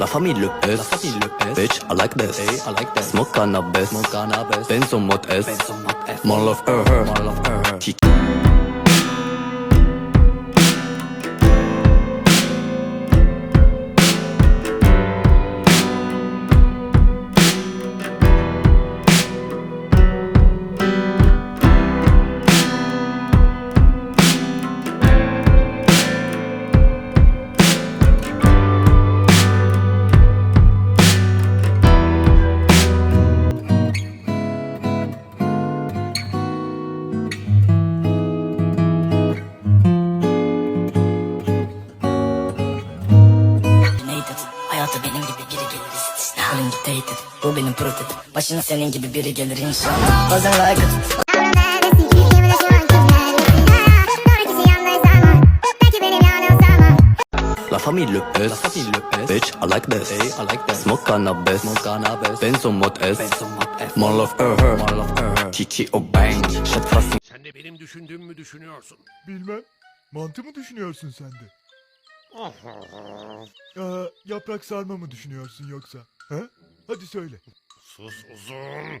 La famille Lopez, la famille Lopez. Bitch, I like this. Hey, I like that. Smoke cannabis, smoke cannabis. Benzo mod S, Benzo mod S. More love uh-huh. her, her, more love her, her. Ki- Hayatı benim gibi biri gelir istisna Ölüm git Bu benim prototip Başına senin gibi biri gelir inşallah Bazen like it La famille Lopez, la famille Lopez. Bitch, I like this. Hey, I like that. Smoke cannabis, smoke cannabis. Benzo mod S, Benzo mod S. More love her, her, more love her, her. Kiki o bang, fast Sen de benim düşündüğümü düşünüyorsun. Bilmem. Mantı mı düşünüyorsun sen de? Aa, yaprak sarma mı düşünüyorsun yoksa? Ha? Hadi söyle. Sus uzun.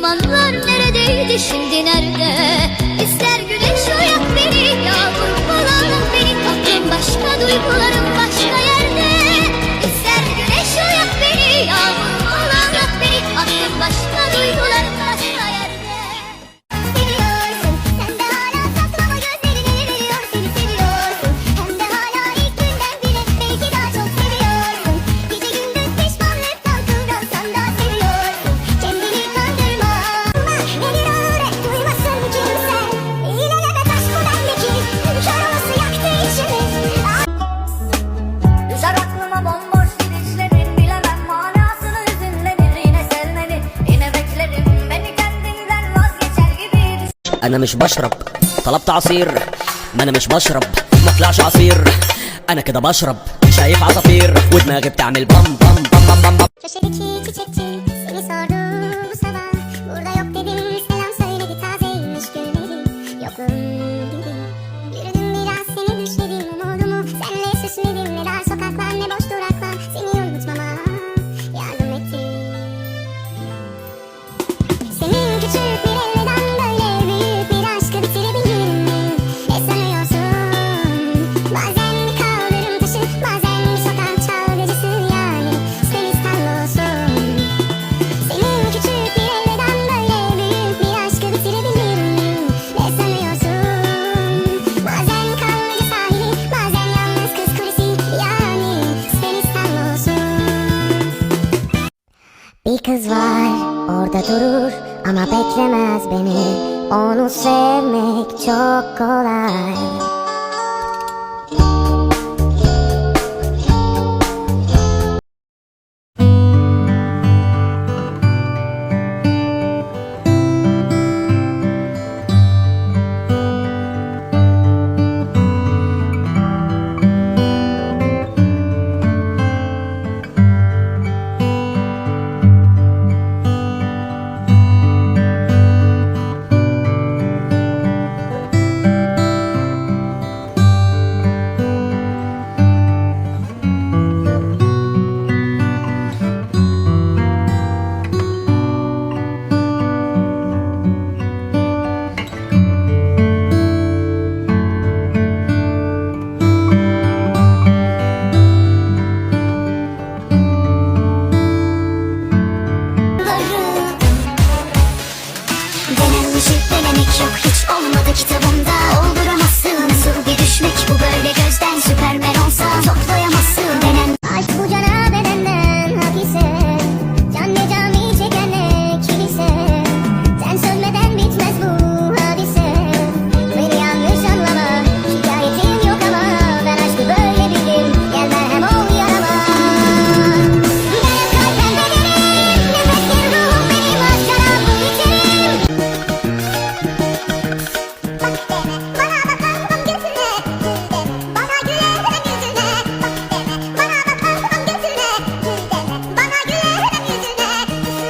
zamanlar neredeydi şimdi nerede? İster güneş uyak beni Yağmur falan beni Aklım başka duygularım başka yerde. İster güneş uyak beni Yağmur أنا مش بشرب. طلبت عصير ما أنا مش بشرب. ما طلعش عصير أنا كده بشرب. شايف عصافير ودماغي بتعمل بام بام بام بام بام, بام. Kız var. Orada durur ama beklemez beni. Onu sevmek çok kolay Hani Yetenek yok hiç olmadı kitabımda. Oldu